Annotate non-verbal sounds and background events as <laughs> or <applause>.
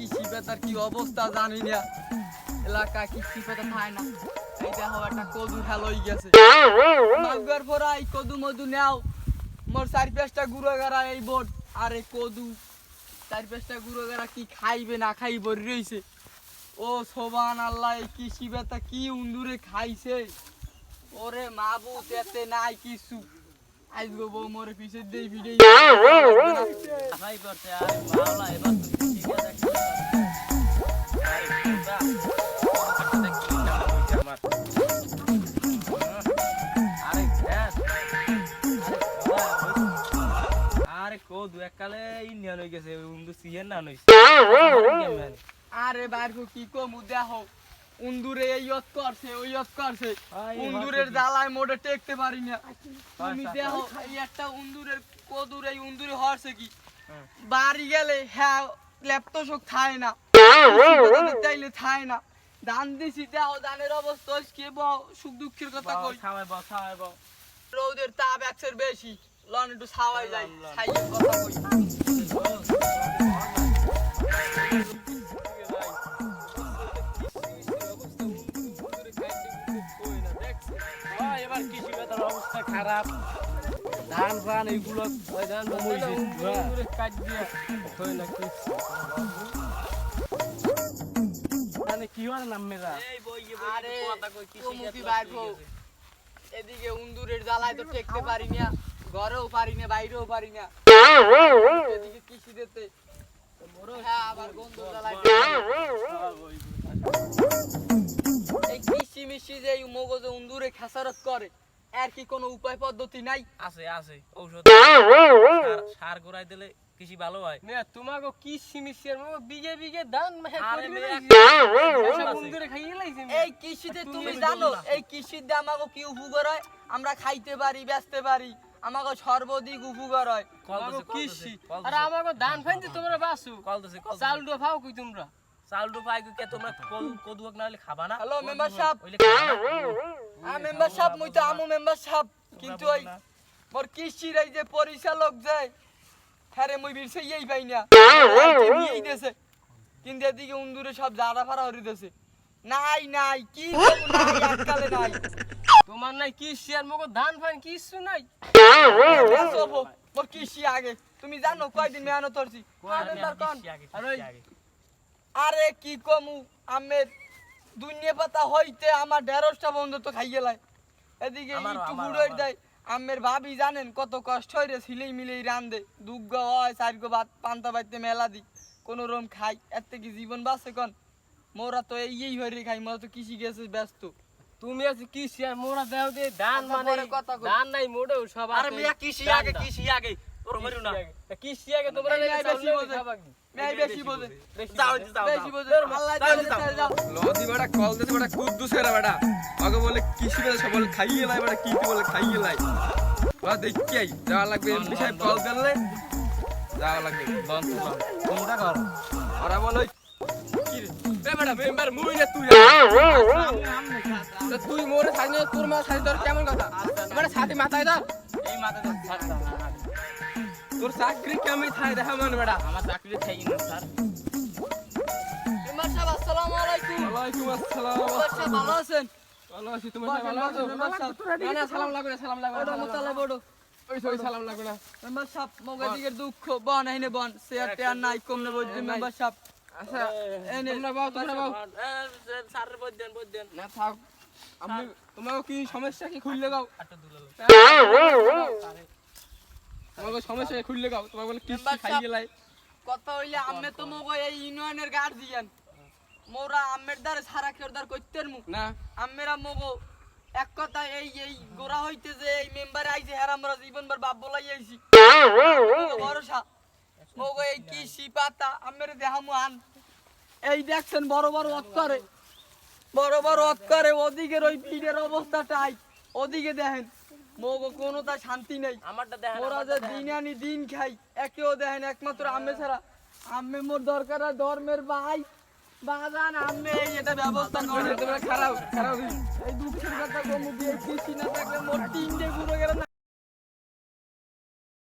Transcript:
কৃষি বেতার কি অবস্থা জানি না। এলাকা কৃষি বেতার থাকে না। এই দেখো একটা কদু হয়ে গেছে। মাগুয়ার পর এই কদু মধু নেও। মোর চারি পাঁচটা গুঁড়ো গাড়া এই বোট। আর এই কদু চারি পাঁচটা গুঁড়ো গাড়া কি খাইবে না খাইব ও সোবান আল্লাহ এই কৃষি বেতা কি উন্দুরে খাইছে। ওরে মাবু তেতে নাই কিছু। আজগো বউ মোরে পিছে দেই ভিডিও <laughs> ভাই করতে আর এবার কো দু এককালে ইন্ডিয়ান হয়ে গেছে উন্দু সিহেন না নইছে আরে বাইরকো কি কমু দেখো উন্দুরে এই ইয়ত করছে ওই ইয়ত করছে। উন্দুরের জ্বালায় মোড়ে টেকতে পারি না। তুমি দেখো এই একটা উন্দুরের কদুর এই উন্দুরে হরছে কি? হ্যাঁ। বাড়ি গেলে হ্যাঁ ল্যাপটপ শোক থায় না। <laughs> চাইলে থায় না। ধান দিছি দেখো ধানের অবস্থা কি বউ সুখ দুঃখের কথা কই? খাওয়াই বাও খাওয়াই বাও রোদের তাপ একশের বেশি। লন একটু ছাওয়াই। কথা কই। এবার কৃষি বেতার অবস্থা খারাপ। ধান ফান মইছে কাট দিয়ে। কই না মানে কি হয় নাম মেরা আরে এদিকে উন্দুরের জ্বালায় তো টেকতে পারি না। ঘরেও পারি না, বাইরেও পারি না। হ্যাঁ মিষ্টি যে এই উন্দুরে খেসারত করে আর কি কোনো উপায় পদ্ধতি নাই? আছে আছে, ঔষধ। সার- ঘুরাই দিলে কৃষি ভালো হয়। মেয়া তোমাকে কি সিমিসিয়ার? মো। বন্ধুরে খাইয়ে লাইছি এই কৃষিতে তুমি জানো না। এই কৃষিতে আমাকে কি উপকার হয়? আমরা খাইতে পারি বেচতে পারি। আমাকে সর্বাধিক উপকার হয়। কল কল কল আর আমাকে দান ফাইতে তোমরা বাসু। কল দিছে, কল চাল ডো ফাও কই তোমরা? চাল ডুব আই কে তোমরা কদু কদুক না হলে খাবা না। হ্যালো মেম্বার সাহেব না। আ মেম্বার সাহেব মুই তো আমু মেম্বার সাহেব কিন্তু ওই মোর কৃষির এই যে পরিচালক যায় হ্যাঁ মুই বিরছে এই পাই না। <laughs> নিয়েই দেছে কিন্তু এদিকে উন্দুরে সব জাড়া ফাড়া হরি দেছে নাই নাই কি নাই আজকালে নাই। তোমার নাই কি শেয়ার মগো ধান ফাইন কিছু নাই। মোর কৃষি আগে। তুমি জানো কয়দিন মেহনত করছি? আর মেম্বার কন কৃষি আগে, আরে কৃষি আগে। আরে কি কমু আমের দুনিয়া পাতা হইতে আমার ঢেঁড়সটা বন্ধ তো খাইয়ে লাই। এদিকে একটু আমারও, দেয়। আমের ভাবি জানেন কত কষ্ট হয় রে সিলেই মিলেই রান্ধে দুগ্গ হয় চারগো ভাত পান্তা বাইতে মেলা দি কোনো রম খাই এর কি জীবন বাঁচে কন? মোরা তো এই হয়ে রে খাই মোরা তো কৃষি গেছে ব্যস্ত। তুমি আছে কৃষি আর মোরা দেও দে ধান মানে কথা। ধান নাই মোড়েও সব আরে মিয়া কৃষি আগে। কৃষি আগে। তোর মরিও না কি শেয়ার তোমরা নাই নাই বেশি বোঝে। খাবা মেয়ে বেশি বোঝে। যাও যাও বেশি। বোঝে। আল্লাহ যাও, লদি বেটা কল দিতে বেটা কুদ্দুস এরা বেটা। আগে বলে কৃষি বেটা সব বলে খাইয়ে লাই বেটা কি কি বলে খাইয়ে লাই। ওরা দেখি আই যাওয়া লাগবে এমপি সাহেব কল দিলে। যাওয়া লাগবে। লন লন কর ওরা বলে কি রে? এ বেটা মেম্বার মুই না তুই তা মোরে সাইনে তোর মা তোর কেমন কথা? ছাতি মাথায় দাও এই মাথা দাও ছাড় দাও তোর চাকরি কেমন থাই দেখা মান বেটা? আমার চাকরি থাই না স্যার। মেম্বার সাহেব আসসালামু আলাইকুম। ওয়ালাইকুম আসসালাম। মেম্বার সাহেব ভালো আছেন? ভালো আছি তোমার ভালো আছো? মেম্বার সাহেব না না সালাম লাগবে না সালাম লাগবে বড় মোতালে বড়। ওই ওই সালাম লাগবে না। মেম্বার সাহেব মগাদিকের দুঃখ বন এনে বন শেয়ার টেয়ার নাই কমনে বলছি মেম্বার সাহেব। আচ্ছা এনে তোমরা বাও তোমরা বাও স্যারের বৈদ্যান বৈদ্যান না থাক। আমি তোমাকে কি সমস্যা কি খুললে গাও দুলালো। তোমাকে সমস্যা কি খুললে গাও তোমাকে বলে কিস্তি কথা হইলে আমি তো মগো এই ইউনিয়নের গার্জিয়ান মোরা আমের দ্বারে সারা মুখ। না। আমেরা মগো এক কথা এই এই গোড়া হইতে যে এই মেম্বার আইছে হেরা আমরা জীবনবার বাপ বলাই আইছি। ভরসা। মগো এই কৃষি পাতা আমের দেহামু আন। এই দেখছেন বড় বড় অক্ষরে। বড় বড় অক্ষরে ওদিকের ওই পিঠের অবস্থাটাই ওদিকে দেখেন। মগো কোনো তা শান্তি নেই। আমারটা দেখেন মোরা যে দিন আনি দিন খাই একেও দেখেন একমাত্র আম্মে ছাড়া। আম্মে মোর দরকার আর ধর্মের ভাই। বাজান আম্মে এটা ব্যবস্থা করে। তোমরা খারাপ খারাপ। এই দুঃখের কথা কমু দিয়ে খুশি না থাকলে মোর তিনটে গুঁড়ো গেল